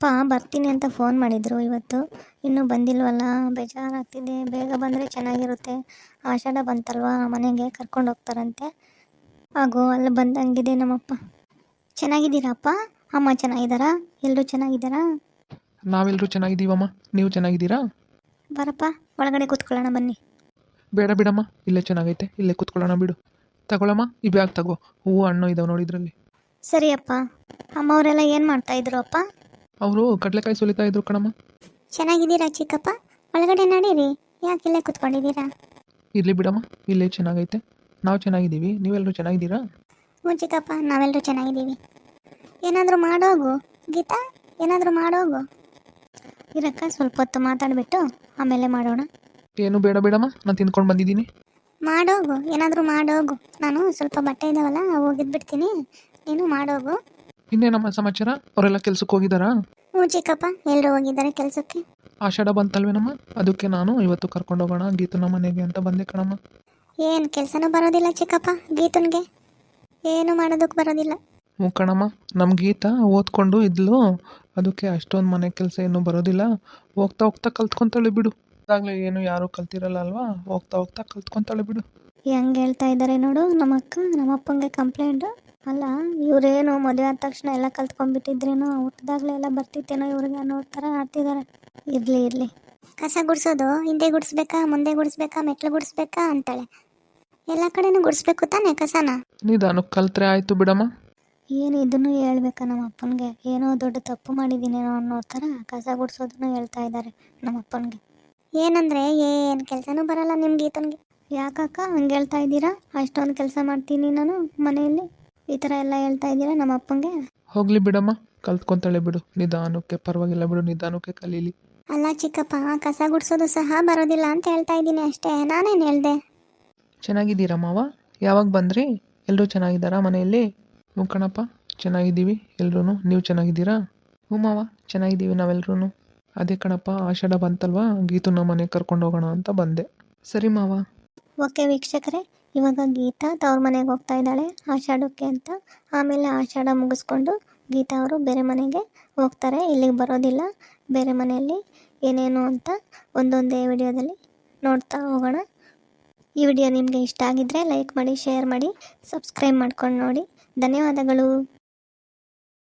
ಅಪ್ಪ ಬರ್ತೀನಿ ಅಂತ ಫೋನ್ ಮಾಡಿದರು ಇವತ್ತು. ಇನ್ನೂ ಬಂದಿಲ್ವಲ್ಲ? ಬೇಜಾರಾಗ್ತಿದೆ. ಬೇಗ ಬಂದರೆ ಚೆನ್ನಾಗಿರುತ್ತೆ. ಆಷಾಢ ಬಂತಲ್ವಾ? ಮನೆಗೆ ಕರ್ಕೊಂಡು ಹೋಗ್ತಾರಂತೆ. ಹಾಗೂ ಅಲ್ಲಿ ಬಂದಂಗಿದೆ ನಮ್ಮಪ್ಪ. ಚೆನ್ನಾಗಿದ್ದೀರಪ್ಪ? ಅಮ್ಮ ಚೆನ್ನಾಗಿದ್ದಾರಾ? ಎಲ್ಲರೂ ಚೆನ್ನಾಗಿದ್ದಾರಾ? ನಾವೆಲ್ಲರೂ ಚೆನ್ನಾಗಿದ್ದೀವಮ್ಮ. ನೀವು ಚೆನ್ನಾಗಿದ್ದೀರಾ? ಬರಪ್ಪ ಒಳಗಡೆ ಕೂತ್ಕೊಳ್ಳೋಣ ಬನ್ನಿ. ಬೇಡ ಬಿಡಮ್ಮ. ಇಲ್ಲೇ ಚೆನ್ನಾಗೈತೆ. ಇಲ್ಲೇ ಕೂತ್ಕೊಳ್ಳೋಣ ಬಿಡು. ತಗೊಳಮ್ಮ ಈ ಬ್ಯಾಗ್ ತಗೋ. ಹೂವು ಹಣ್ಣು ಇದಾವೆ ನೋಡಿದ್ರಲ್ಲಿ ಸರಿಯಪ್ಪ. ಅಮ್ಮ ಅಮ್ಮವರೆಲ್ಲ ಏನು ಮಾಡ್ತಾಯಿದ್ರು ಅಪ್ಪ? ಅವರು ಕಡಲೆಕಾಯಿ ಸುಲಿತಾ ಇದ್ರು ಕಣಮ್ಮ. ಚೆನ್ನಾಗಿದ್ದೀರಾ ಚಿಕ್ಕಪ್ಪ? ಒಳಗಡೆ ನಡೀರಿ. ಯಾಕೆ ಇಲ್ಲೇ ಕೂತ್ಕೊಂಡಿದ್ದೀರಾ? ಇರಲಿ ಬಿಡಮ್ಮ ಇಲ್ಲೇ ಚೆನ್ನಾಗೈತೆ. ನಾವು ಚೆನ್ನಾಗಿದ್ದೀವಿ ನೀವೆಲ್ಲರೂ ಚೆನ್ನಾಗಿದ್ದೀರಾ? ಹ್ಞೂ ಚಿಕ್ಕಪ್ಪ ನಾವೆಲ್ಲರೂ ಚೆನ್ನಾಗಿದ್ದೀವಿ. ಏನಾದರೂ ಮಾಡೋಗು? ಗೀತಾ ಏನಾದರೂ ಮಾಡೋಗು? ಇರಕ್ಕ ಸ್ವಲ್ಪ ಹೊತ್ತು ಮಾತಾಡಿಬಿಟ್ಟು ಆಮೇಲೆ ಮಾಡೋಣ. ಏನು ಬೇಡ ಬೇಡಮ್ಮ ನಾನು ತಿಂದ್ಕೊಂಡು ಬಂದಿದ್ದೀನಿ. ಮಾಡೋಗು ಏನಾದರೂ ಮಾಡೋಗು. ನಾನು ಸ್ವಲ್ಪ ಬಟ್ಟೆ ಇದಾವಲ್ಲ ಹೋಗಿದ್ಬಿಡ್ತೀನಿ. ನೀನು ಮಾಡೋಗು. ಇನ್ನೇನಮ್ಮ ಸಮಾಚಾರ? ಅವರೆಲ್ಲ ಕೆಲ್ಸಕ್ಕೆ ಹೋಗಿದ್ದಾರಾ? ಹ್ಞೂ ಚಿಕ್ಕಪ್ಪ ಎಲ್ಲರೂ ಹೋಗಿದ್ದಾರೆ ಕೆಲಸಕ್ಕೆ. ಆಷಾಢ ಬಂತಲ್ವೇನಮ್ಮ ಅದಕ್ಕೆ ನಾನು ಇವತ್ತು ಕರ್ಕೊಂಡು ಹೋಗೋಣ ಗೀತನ ಮನೆಗೆ ಅಂತ ಬಂದೆ ಕಣಮ್ಮ. ಏನು ಕೆಲಸನೂ ಬರೋದಿಲ್ಲ ಚಿಕ್ಕಪ್ಪ ಗೀತನ್ಗೆ. ಏನು ಮಾಡೋದಕ್ಕೆ ಬರೋದಿಲ್ಲ. ಹ್ಞೂ ಕಣಮ್ಮ ನಮ್ಮ ಗೀತ ಓದ್ಕೊಂಡು ಇದ್ಲು. ಅದಕ್ಕೆ ಅಷ್ಟೊಂದು ಮನೆ ಕೆಲಸ ಏನು ಬರೋದಿಲ್ಲ. ಹೋಗ್ತಾ ಹೋಗ್ತಾ ಕಲ್ತ್ಕೊಂತಾಳೆ ಬಿಡು. ಅದಾಗ್ಲೇ ಏನು ಯಾರೂ ಕಲ್ತಿರಲ್ಲ ಅಲ್ವಾ? ಹೋಗ್ತಾ ಹೋಗ್ತಾ ಕಲ್ತ್ಕೊಂತಾಳೆ ಬಿಡು. ಹೆಂಗೆ ಹೇಳ್ತಾ ಇದ್ದಾರೆ ನೋಡು ನಮ್ಮ ಅಕ್ಕ ನಮ್ಮ ಅಪ್ಪಂಗೆ ಕಂಪ್ಲೇಂಟು ಅಲ್ಲ ಇವರೇನು ಮದುವೆ ಆದ ತಕ್ಷಣ ಎಲ್ಲ ಕಲ್ತ್ಕೊಂಡ್ಬಿಟ್ಟಿದ್ರೇನೋ ಹುಟ್ಟಿದಾಗಲೇ ಎಲ್ಲ ಬರ್ತಿತ್ತೇನೋ ಇವ್ರಿಗೆ ಅನ್ನೋ ಥರ ಆಡ್ತಿದ್ದಾರೆ ಇರಲಿ ಇರಲಿ. ಕಸ ಗುಡಿಸೋದು ಹಿಂದೆ ಗುಡಿಸ್ಬೇಕಾ ಮುಂದೆ ಗುಡಿಸ್ಬೇಕಾ ಮೆಟ್ಲು ಗುಡಿಸ್ಬೇಕಾ ಅಂತಾಳೆ. ಎಲ್ಲ ಕಡೆನೂ ಗುಡಿಸ್ಬೇಕು ತಾನೇ ಕಸನ? ನಿಧಾನಕ್ಕೆ ಕಲ್ತ್ರೆ ಆಯಿತು ಬಿಡಮ್ಮ. ಏನು ಇದನ್ನು ಹೇಳ್ಬೇಕಾ ನಮ್ಮ ಅಪ್ಪನಿಗೆ ಏನೋ ದೊಡ್ಡ ತಪ್ಪು ಮಾಡಿದ್ದೀನೇನೋ ಅನ್ನೋ ಥರ ಕಸ ಗುಡಿಸೋದನ್ನು ಹೇಳ್ತಾ ಇದ್ದಾರೆ ನಮ್ಮ ಅಪ್ಪನಿಗೆ ಏನಂದರೆ ಏನು ಕೆಲಸನೂ ಬರಲ್ಲ ನಿಮ್ಗೆ ಈತನಿಗೆ. ಯಾಕಕ್ಕ ಹಂಗೆ ಹೇಳ್ತಾ ಇದ್ದೀರಾ? ಅಷ್ಟೊಂದು ಕೆಲಸ ಮಾಡ್ತೀನಿ ನಾನು ಮನೆಯಲ್ಲಿ. ಈ ಥರ ಎಲ್ಲ ಹೇಳ್ತಾ ಇದ್ದೀರಾ ನಮ್ಮ ಅಪ್ಪಂಗೆ? ಹೋಗ್ಲಿ ಬಿಡಮ್ಮ ಕಲ್ತ್ಕೊಂತಾಳೆ ಬಿಡು. ನಿಧಾನಕ್ಕೆ ಪರವಾಗಿಲ್ಲ ಬಿಡು ನಿಧಾನಕ್ಕೆ ಕಲೀಲಿ. ಅಲ್ಲ ಚಿಕ್ಕಪ್ಪ ಕಸ ಗುಡಿಸೋದು ಸಹ ಬರೋದಿಲ್ಲ ಅಂತ ಹೇಳ್ತಾ ಇದ್ದೀನಿ ಅಷ್ಟೇ. ನಾನೇನು ಹೇಳ್ದೆ? ಚೆನ್ನಾಗಿದ್ದೀರಾ ಮಾವ? ಯಾವಾಗ ಬಂದ್ರಿ? ಎಲ್ಲರೂ ಚೆನ್ನಾಗಿದ್ದಾರಾ ಮನೆಯಲ್ಲಿ? ಹ್ಞೂ ಕಣಪ್ಪ ಚೆನ್ನಾಗಿದ್ದೀವಿ ಎಲ್ರೂ ನೀವು ಚೆನ್ನಾಗಿದ್ದೀರಾ? ಹ್ಞೂ ಮಾವ ಚೆನ್ನಾಗಿದ್ದೀವಿ ನಾವೆಲ್ಲರೂ ಅದೇ ಕಣಪ್ಪ ಆಷಾಢ ಬಂತಲ್ವಾ? ಗೀತು ನಮ್ಮ ಮನೆಗೆ ಕರ್ಕೊಂಡು ಹೋಗೋಣ ಅಂತ ಬಂದೆ. ಸರಿ ಮಾವ. ಓಕೆ ವೀಕ್ಷಕರೇ ಇವಾಗ ಗೀತಾ ತವ್ರ ಮನೆಗೆ ಹೋಗ್ತಾ ಇದ್ದಾಳೆ, ಆಷಾಢಕ್ಕೆ ಅಂತ. ಆಮೇಲೆ ಆಷಾಢ ಮುಗಿಸ್ಕೊಂಡು ಗೀತಾ ಅವರು ಬೇರೆ ಮನೆಗೆ ಹೋಗ್ತಾರೆ. ಇಲ್ಲಿಗೆ ಬರೋದಿಲ್ಲ. ಬೇರೆ ಮನೆಯಲ್ಲಿ ಏನೇನು ಅಂತ ಒಂದೊಂದೇ ವಿಡಿಯೋದಲ್ಲಿ ನೋಡ್ತಾ ಹೋಗೋಣ. ಈ ವಿಡಿಯೋ ನಿಮಗೆ ಇಷ್ಟ ಆಗಿದ್ದರೆ ಲೈಕ್ ಮಾಡಿ, ಶೇರ್ ಮಾಡಿ, ಸಬ್ಸ್ಕ್ರೈಬ್ ಮಾಡ್ಕೊಂಡು ನೋಡಿ. ಧನ್ಯವಾದಗಳು.